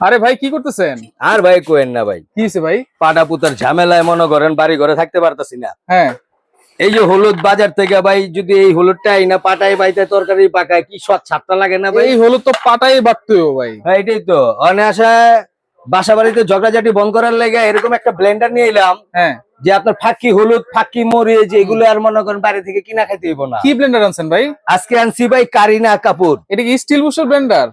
আরে ভাই কি করতেছেন? আর ভাই কোয়েন না ভাই। কি ভাই? পাটা পুতার ঝামেলায় মনে করেন বাড়ি ঘরে থাকতে পারতাছি না। হ্যাঁ। এই যে হলুদ বাজার থেকে ভাই যদি এই হলুদটা আই না পাটায় বাইতে তরকারি পাকায় কি সৎ ছাপটা লাগে না ভাই? এই হলো তো পাটাই বাড়তে ভাই। হ্যাঁ, এটাই তো। অনায়াসায় বাসা বাড়িতে ঝগড়াঝাটি বন্ধ করার লেগে এরকম একটা ব্লেন্ডার নিয়ে এলাম হ্যাঁ। যে আপনার ফাঁকি হলুদ ফাঁকি মরিচ এগুলো আর মনে করেন বাইরে থেকে কিনা খাইতে হইব না। কি ব্লেন্ডার আনছেন ভাই? আজকে আনছি ভাই কারিনা কাপুর। এটা কি স্টিল বুশের ব্লেন্ডার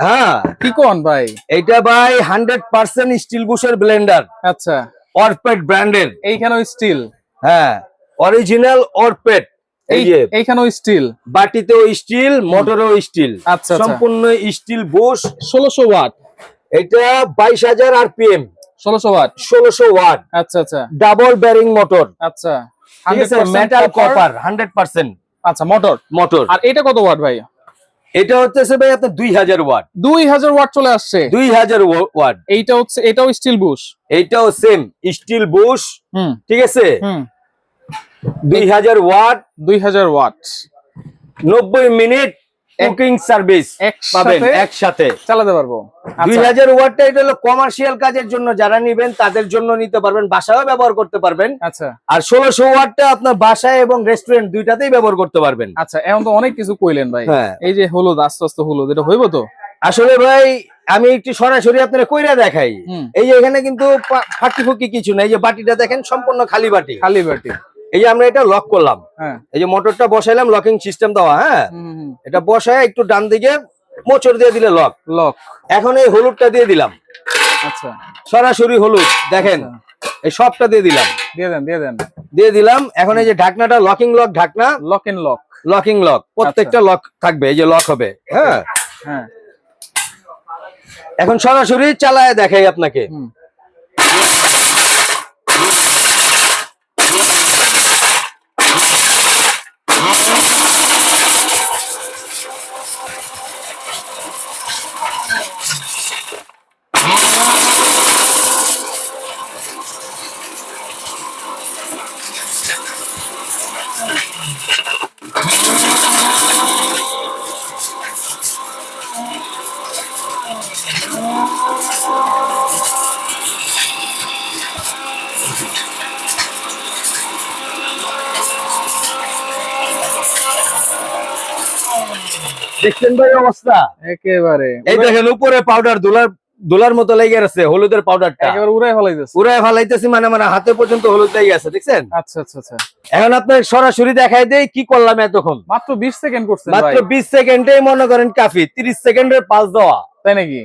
হ্যাঁ। কি কোন ভাই? এইটা ভাই হান্ড্রেড পার্সেন্ট স্টিল বুশের ব্লেন্ডার আচ্ছা। অরপেট ব্র্যান্ডের এইখানেও স্টিল হ্যাঁ। অরিজিনাল অরপেট এই এই যে এইখানেও স্টিল বাটিতেও স্টিল মোটরেও স্টিল আচ্ছা আচ্ছা। সম্পূর্ণ স্টিল বুশ ষোলোশো ওয়াট। এটা বাইশ হাজার আরপিএম ষোলোশো ওয়াট? ষোলোশো ওয়াট। আচ্ছা আচ্ছা। ডাবল ব্যারিং মোটর আচ্ছা। ঠিক আছে 100% মেটাল কপার হান্ড্রেড পার্সেন্ট আচ্ছা মোটর মোটর আর এটা কত ওয়াট ভাই? এটা হচ্ছে ভাই আপনার দুই হাজার ওয়াট। দুই হাজার ওয়াট চলে আসছে। দুই হাজার ওয়াট। এইটা হচ্ছে এটাও স্টিল বুশ এইটাও সেম স্টিল বুশ হুম। ঠিক আছে? হুম। দুই হাজার ওয়াট দুই হাজার ওয়াট। নব্বই মিনিট কুকিং সার্ভিস পাবেন একসাথে। চালাতে পারব। দুই আচ্ছা। হাজার ওয়াটটা এটা হলো কমার্শিয়াল কাজের জন্য যারা নিবেন তাদের জন্য নিতে পারবেন বাসায়ও ব্যবহার করতে পারবেন। আচ্ছা। আর ষোলোশো ওয়াটটা আপনার বাসায় এবং রেস্টুরেন্ট দুইটাতেই ব্যবহার করতে পারবেন। আচ্ছা এখন তো অনেক কিছু কইলেন ভাই। হ্যাঁ। এই যে হলুদ আস্তে আস্তে হলুদ এটা হইব তো? আসলে ভাই আমি একটু সরাসরি আপনার কইরা দেখাই। এই যে এখানে কিন্তু ফাঁকি ফুকি কিছু না এই যে বাটিটা দেখেন সম্পূর্ণ খালি বাটি। খালি বাটি। এই যে আমরা এটা লক করলাম। হ্যাঁ। এই যে মোটরটা বসাইলাম লকিং সিস্টেম দেওয়া হ্যাঁ? এটা বসায় একটু ডান দিকে মোচড় দিয়ে দিলে লক লক এখন এই হলুদটা দিয়ে দিলাম। আচ্ছা। সরাসরি হলুদ দেখেন এই সবটা দিয়ে দিলাম। দিয়ে দেন দিয়ে দেন। দিয়ে দিলাম এখন এই যে ঢাকনাটা লকিং লক ঢাকনা lock and lock locking lock প্রত্যেকটা লক থাকবে এই যে লক হবে হ্যাঁ? হ্যাঁ। এখন সরাসরি চালায় দেখাই আপনাকে। দেখছেন ভাই অবস্থা? একেবারে। এই দেখেন উপরে পাউডার দোলার দোলার মতো লেগে গেছে হলুদের পাউডারটা একেবারে উড়াই ফেলাইতেছে। উড়ায় ফালাইতেছি মানে মানে হাতে পর্যন্ত হলুদ লেগে দেখছেন? আচ্ছা আচ্ছা আচ্ছা। এখন আপনার সরাসরি দেখাই দেই কি করলাম এতক্ষণ। মাত্র বিশ সেকেন্ড করছেন মাত্র বিশ সেকেন্ডেই মনে করেন কাফি তিরিশ সেকেন্ডের পাস দেওয়া তাই নাকি?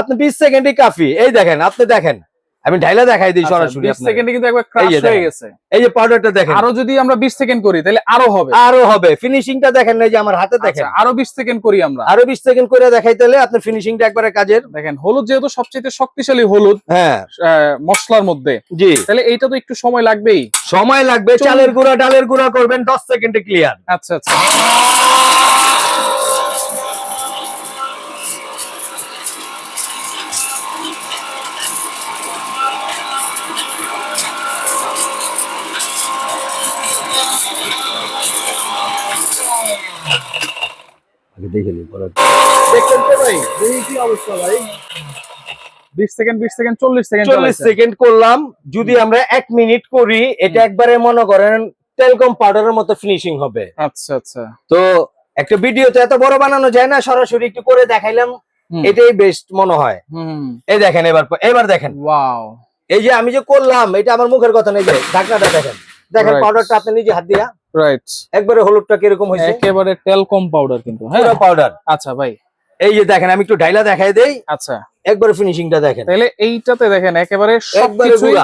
আপনি বিশ সেকেন্ডই কাফি। এই দেখেন আপনি দেখেন। আমি ঢাইলা দেখাই দিই সরাসরি বিশ আপনাকে। সেকেন্ডে কিন্তু একবার ক্রাশ এই যে হয়ে দেখেন। গেছে। এই যে পাউডারটা দেখেন। আরও যদি আমরা বিশ সেকেন্ড করি তাহলে আরও হবে। আরও হবে। ফিনিশিংটা দেখেন না এই যে আমার হাতে দেখেন। আচ্ছা, আরও বিশ সেকেন্ড করি আমরা। আরও বিশ সেকেন্ড করে দেখাই তাহলে আপনার ফিনিশিংটা একবারে কাজের। দেখেন হলুদ যেহেতু সবচেয়ে শক্তিশালী হলুদ হ্যাঁ। মশলার মধ্যে। জি। তাহলে এইটা তো একটু সময় লাগবেই। সময় লাগবে। চালের গুঁড়া ডালের গুঁড়া করবেন দশ সেকেন্ডে ক্লিয়ার আচ্ছা আচ্ছা। দেখে দেখছেন তো ভাই। এই কি অবস্থা ভাই? বিশ সেকেন্ড বিশ সেকেন্ড চল্লিশ সেকেন্ড চল্লিশ সেকেন্ড করলাম। যদি আমরা এক মিনিট করি এটা একবারে মনে করেন টেলকম পাউডারের মতো ফিনিশিং হবে। আচ্ছা আচ্ছা। তো একটা ভিডিওতে এত বড় বানানো যায় না সরাসরি একটু করে দেখাইলাম এটাই বেস্ট মনে হয়। এই দেখেন এবার এবার দেখেন। ওয়াও এই যে আমি যে করলাম এটা আমার মুখের কথা নেই যে ঢাকনাটা দেখেন। দেখেন. পাউডারটা আপনি নিজে হাত দিয়া রাইট একবারে হলুদটা কীরকম হয়েছে? একেবারে টেলকম পাউডার কিন্তু হ্যাঁ? পাউডার আচ্ছা ভাই। এই যে দেখেন আমি একটু ঢাইলা দেখাই দেই। আচ্ছা। একবারে ফিনিশিংটা দেখেন। তাহলে এইটাতে দেখেন একেবারে সবকিছুই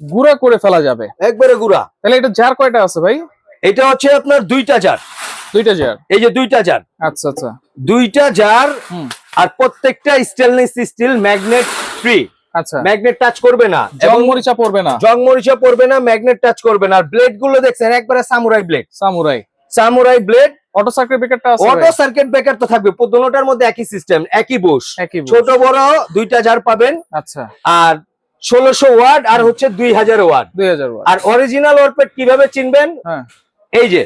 গুড়া। করে ফেলা যাবে। একবারে গুড়া। তাহলে এটা জার কয়টা আছে ভাই? এটা হচ্ছে আপনার দুইটা জার দুইটা জার এই যে দুইটা জার আচ্ছা আচ্ছা। দুইটা জার আর প্রত্যেকটা স্টেনলেস স্টিল ম্যাগনেট ফ্রি আচ্ছা। ম্যাগনেট টাচ করবে না। জং মরিচা পড়বে না। জং মরিচা পড়বে না ম্যাগনেট টাচ করবে না। আর ব্লেডগুলো দেখছেন একবারে samurai blade samurai samurai blade auto circuit ব্রেকারটা আছে অটো ভাই? সার্কিট ব্রেকার তো থাকবে। দুটোটার মধ্যে একই সিস্টেম একই ছোট বড় দুইটা জার পাবেন। আচ্ছা। আর ষোলোশো ওয়াট আর হচ্ছে দুই হাজার ওয়াট। দুই হাজার ওয়াট। আর অরিজিনাল ওয়ারপেট কীভাবে চিনবেন? হ্যাঁ। এই যে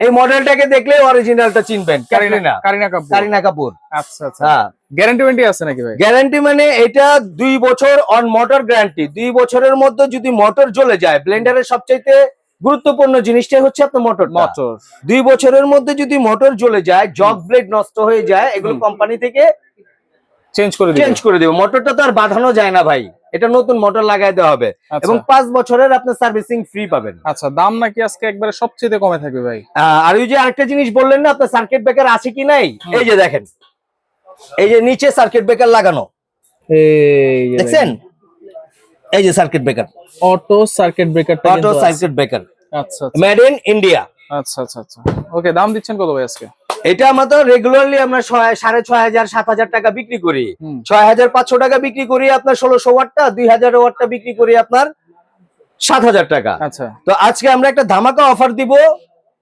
এই মডেলটাকে দেখলে অরিজিনালটা চিনবেন। কারিনা কাপুর। কারিনা কাপুর। আচ্ছা আচ্ছা। হ্যাঁ। গ্যারান্টি ওয়ারেন্টি আছে নাকি ভাই? গ্যারান্টি মানে এটা দুই বছর অন মোটর গ্যারান্টি দুই বছরের মধ্যে যদি মোটর জ্বলে যায় ব্লেন্ডারের সবচাইতে গুরুত্বপূর্ণ জিনিসটাই হচ্ছে আপনার মোটর মোটর দুই বছরের মধ্যে যদি মোটর জ্বলে যায় জগ ব্লেড নষ্ট হয়ে যায় এগুলো কোম্পানি থেকে চেঞ্জ করে চেঞ্জ করে দেবে। মোটরটা তো আর বাঁধানো যায় না ভাই। এটা নতুন মোটর লাগাই দেওয়া হবে। আচ্ছা। এবং পাঁচ বছরের আপনার সার্ভিসিং ফ্রি পাবেন। আচ্ছা দাম নাকি আজকে একবারে সবচেয়ে কমে থাকবে ভাই? আর ওই যে আরেকটা জিনিস বললেন না আপনার সার্কিট ব্রেকার আছে কি নাই? এই যে দেখেন। এই যে নিচে সার্কিট ব্রেকার লাগানো। এই দেখছেন? এই যে circuit breaker auto circuit breaker auto circuit breaker আচ্ছা মেড ইন ইন্ডিয়া আচ্ছা আচ্ছা আচ্ছা। ওকে দাম দিচ্ছেন কত ভাই আজকে? এটা আমাদের রেগুলারলি আমরা সাড়ে ছয় হাজার সাত হাজার টাকা বিক্রি করি। ছয় হাজার পাঁচশো টাকা বিক্রি করি আপনার ষোলোশো ওয়াটটা দুই হাজার ওয়াটটা বিক্রি করি আপনার সাত হাজার টাকা। আচ্ছা। তো আজকে আমরা একটা ধামাকা অফার দিব।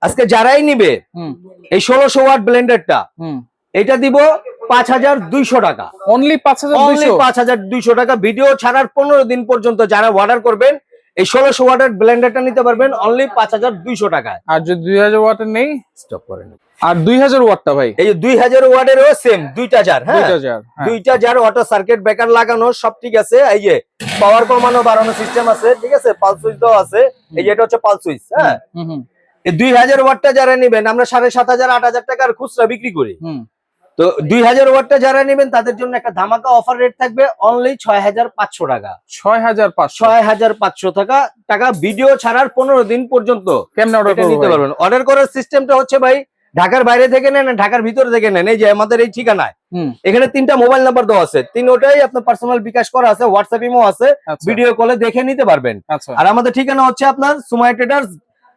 আজকে যারাই নিবে এই ষোলোশো ওয়াট ব্লেন্ডারটা হুম। এটা দিব পাঁচ হাজার দুইশো টাকা। অনলি পাঁচ হাজার অনলি পাঁচ হাজার দুইশো টাকা। ভিডিও ছাড়ার পনেরো দিন পর্যন্ত যারা অর্ডার করবেন এই ষোলোশো ওয়াটের ব্লেন্ডারটা নিতে পারবেন অনলি পাঁচ হাজার দুইশো টাকায়। আর যদি দুই হাজার ওয়াটের নেই? স্টপ করেন। আর দুই হাজার ওয়াটটা ভাই? এই যে দুই হাজার ওয়াটেরও সেম দুইটা জার হ্যাঁ? দুইটা জার অটো সার্কিট ব্রেকার লাগানো সব ঠিক আছে। এই যে পাওয়ার কমানো বাড়ানো সিস্টেম আছে ঠিক আছে? পাল সুইচ দেওয়া আছে। এই যে এটা হচ্ছে পাল সুইচ হ্যাঁ? দুই হাজার ওয়াটটা যারা নেবেন আমরা সাড়ে সাত হাজার আট হাজার টাকার খুচরা বিক্রি করি। হুম। তো দুই হাজার ওয়াটটা যারা নেবেন তাদের জন্য একটা ধামাকা অফার রেট থাকবে অনলি ছয় হাজার পাঁচশো টাকা। ছয় হাজার ছয় হাজার পাঁচশো টাকা। টাকা ভিডিও ছাড়ার পনেরো দিন পর্যন্ত কেমনে অর্ডার নিতে পারবেন। অর্ডার করার সিস্টেমটা হচ্ছে ভাই ঢাকার বাইরে থেকে নেন ঢাকার ভিতরে থেকে নেন। এই যে আমাদের এই ঠিকানায়। এখানে তিনটা মোবাইল নাম্বার দেওয়া আছে। তিনটাই আপনার পার্সোনাল বিকাশ করা আছে হোয়াটসঅ্যাপ ইমো আছে। আচ্ছা। ভিডিও কলে দেখে নিতে পারবেন। আচ্ছা। আর আমাদের ঠিকানা হচ্ছে আপনার সুমাই ট্রেডার্স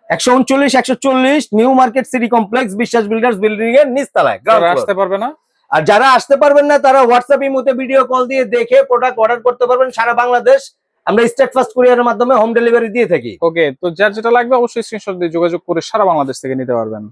একশো উনচল্লিশ একশো চল্লিশ new market city complex Biswas builders building এর নিচতলায়। আসতে পারবে না? আর যারা আসতে পারবেন না তারা হোয়াটসঅ্যাপ ইমোতে ভিডিও কল দিয়ে দেখে প্রোডাক্ট অর্ডার করতে পারবেন সারা বাংলাদেশ। আমরা স্টেট ফার্স্ট কুরিয়ারের মাধ্যমে হোম ডেলিভারি দিয়ে থাকি। ওকে তো যার যেটা লাগবে অবশ্যই স্ক্রিনশট দিয়ে যোগাযোগ করে সারা বাংলাদেশ থেকে নিতে পারবেন।